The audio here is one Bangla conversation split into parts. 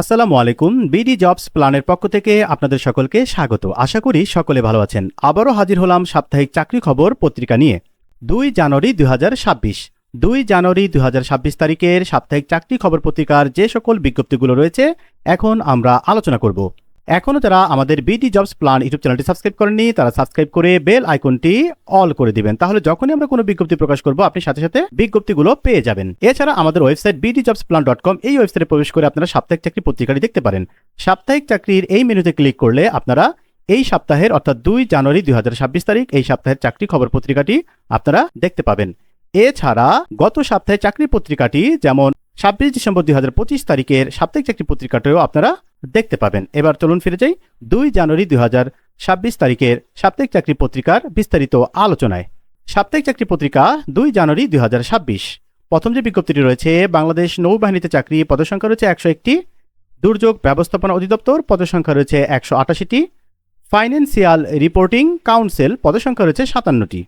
আসসালামু আলাইকুম, বিডি জবস প্ল্যানের পক্ষ থেকে আপনাদের সকলকে স্বাগত। আশা করি সকলে ভালো আছেন। আবারও হাজির হলাম সাপ্তাহিক চাকরি খবর পত্রিকা নিয়ে। দুই জানুয়ারি দুই দুই জানুয়ারি দুই হাজার ছাব্বিশ তারিখের সাপ্তাহিক চাকরি খবর পত্রিকার যে সকল বিজ্ঞপ্তিগুলো রয়েছে, এখন আমরা আলোচনা করব। এখনও যারা আমাদের বিডি জবস প্ল্যান ইউটিউব চ্যানেলটি সাবস্ক্রাইব করেননি, তারা সাবস্ক্রাইব করে বেল আইকনটি অল করে দিবেন। তাহলে যখনই আমরা কোনো বিজ্ঞপ্তি প্রকাশ করব, আপনি সাথে সাথে বিজ্ঞপ্তিগুলো পেয়ে যাবেন। এছাড়া আমাদের website BD jobs plan dot com এই ওয়েবসাইটে প্রবেশ করে আপনারা সাপ্তাহিক চাকরি পত্রিকাটি দেখতে পারেন। সাপ্তাহিক চাকরির এই মেনুতে ক্লিক করলে আপনারা এই সপ্তাহের, অর্থাৎ দুই জানুয়ারি দুই হাজার ছাব্বিশ তারিখ, এই সপ্তাহের চাকরি খবর পত্রিকাটি আপনারা দেখতে পাবেন। এছাড়া গত সপ্তাহে চাকরি পত্রিকাটি যেমন ছাব্বিশ ডিসেম্বর দুই হাজার পঁচিশ তারিখের সাপ্তাহিক চাকরি পত্রিকাটিও আপনারা দেখতে পাবেন। এবার চলুন ফিরে যাই দুই জানুয়ারি দুই ছাব্বিশ তারিখের সাপ্তাহিক চাকরি পত্রিকার বিস্তারিত আলোচনায়। সাপ্তাহিক চাকরি পত্রিকা দুই জানুয়ারি দুই হাজার ছাব্বিশ। প্রথম যে বিজ্ঞপ্তিটি রয়েছে, বাংলাদেশ নৌবাহিনীতে চাকরি পদসংখ্যা রয়েছে একশো একটি, দুর্যোগ ব্যবস্থাপনা অধিদপ্তর পদসংখ্যা রয়েছে একশো আটাশিটি, ফাইন্যান্সিয়াল রিপোর্টিং কাউন্সিল পদসংখ্যা রয়েছে সাতান্নটি।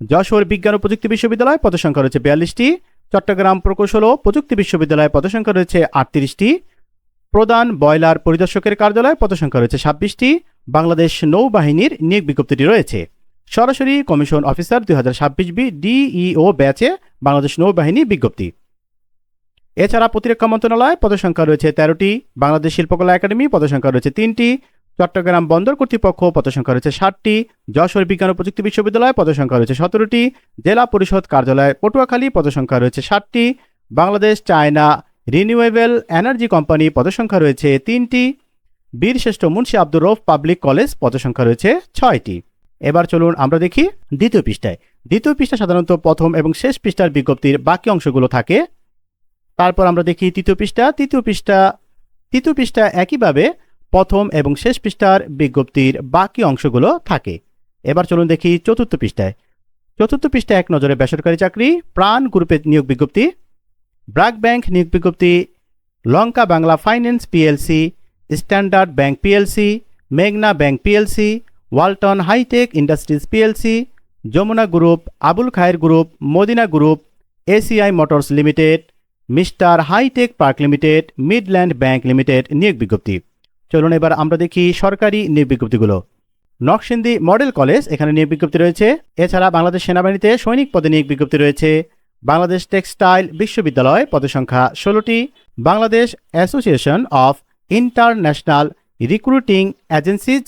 যশোর বিজ্ঞান ও প্রযুক্তি বিশ্ববিদ্যালয় পদসংখ্যা রয়েছে বিয়াল্লিশটি, চট্টগ্রাম প্রকৌশল ও প্রযুক্তি বিশ্ববিদ্যালয় পদসংখ্যা রয়েছে আটত্রিশটি প্রধান বয়লার পরিদর্শকের কার্যালয় পদসংখ্যা রয়েছে ছাব্বিশটি, বাংলাদেশ নৌবাহিনীর নিয়োগ বিজ্ঞপ্তিটি রয়েছে। সরাসরি কমিশন অফিসার দুই হাজার ছাব্বিশ বি ডিইও ব্যাচে বাংলাদেশ নৌবাহিনী বিজ্ঞপ্তি। এছাড়া প্রতিরক্ষা মন্ত্রণালয় পদসংখ্যা রয়েছে তেরোটি, বাংলাদেশ শিল্পকলা একাডেমি পদসংখ্যা রয়েছে তিনটি, চট্টগ্রাম বন্দর কর্তৃপক্ষ পদসংখ্যা রয়েছে ষাটটি, যশোর বিজ্ঞান ও প্রযুক্তি বিশ্ববিদ্যালয় পদসংখ্যা রয়েছে সতেরোটি, জেলা পরিষদ কার্যালয় পটুয়াখালী পদসংখ্যা রয়েছে ষাটটি, Bangladesh, China renewable energy company পদসংখ্যা রয়েছে তিনটি। বীরশ্রেষ্ঠ মুন্সি আব্দুর রৌফ পাবলিক কলেজ পদসংখ্যা রয়েছে ছয়টি। এবার চলুন আমরা দেখি দ্বিতীয় পৃষ্ঠায়। দ্বিতীয় পৃষ্ঠা সাধারণত প্রথম এবং শেষ পৃষ্ঠার বিজ্ঞপ্তির বাকি অংশগুলো থাকে। তারপর আমরা দেখি তৃতীয় পৃষ্ঠা। তৃতীয় পৃষ্ঠা তৃতীয় পৃষ্ঠা একইভাবে প্রথম এবং শেষ পৃষ্ঠার বিজ্ঞপ্তির বাকি অংশগুলো থাকে। এবার চলুন দেখি চতুর্থ পৃষ্ঠায়। চতুর্থ পৃষ্ঠায় এক নজরে বেসরকারি চাকরি, প্রাণ গ্রুপের নিয়োগ বিজ্ঞপ্তি। ব্র্যাক ব্যাংক নিয়োগ বিজ্ঞপ্তি, Lanka Bangla finance PLC, standard bank PLC, মেঘনা bank PLC, Walton hi tech industries PLC, Jamuna group, Abul Khayer group, Madina group, ACI motors limited, mister hi tech park limited, Midland bank limited নিয়োগ বিজ্ঞপ্তি। চলুন এবার আমরা দেখি সরকারি নিয়োগ বিজ্ঞপ্তিগুলো। নকশিন্দি মডেল কলেজ এখানে নিয়োগ বিজ্ঞপ্তি রয়েছে। এছাড়া বাংলাদেশ সেনাবাহিনীতে সৈনিক পদে নিয়োগ বিজ্ঞপ্তি রয়েছে। বাংলাদেশ টেক্সটাইল বিশ্ববিদ্যালয় পদের সংখ্যা ষোলোটি। Bangladesh association of international recruiting agencies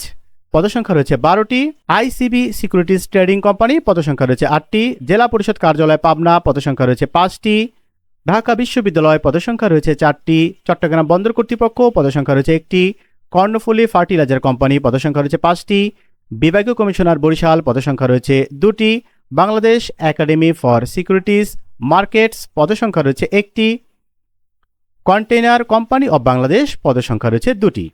পদসংখ্যা রয়েছে বারোটি। আইসিবি সিকিউরিটিজ ট্রেডিং কোম্পানি পদসংখ্যা রয়েছে আটটি। জেলা পরিষদ কার্যালয় পাবনা পদসংখ্যা রয়েছে পাঁচটি। ঢাকা বিশ্ববিদ্যালয় পদসংখ্যা রয়েছে চারটি। চট্টগ্রাম বন্দর কর্তৃপক্ষ পদসংখ্যা রয়েছে একটি। কর্ণফুলি ফার্টিলাইজার কোম্পানি পদসংখ্যা রয়েছে পাঁচটি। বিভাগীয় কমিশনার বরিশাল পদসংখ্যা রয়েছে দুটি। Bangladesh academy for securities markets পদসংখ্যা রয়েছে একটি। কন্টেইনার কোম্পানি অব বাংলাদেশ পদসংখ্যা রয়েছে দুটি।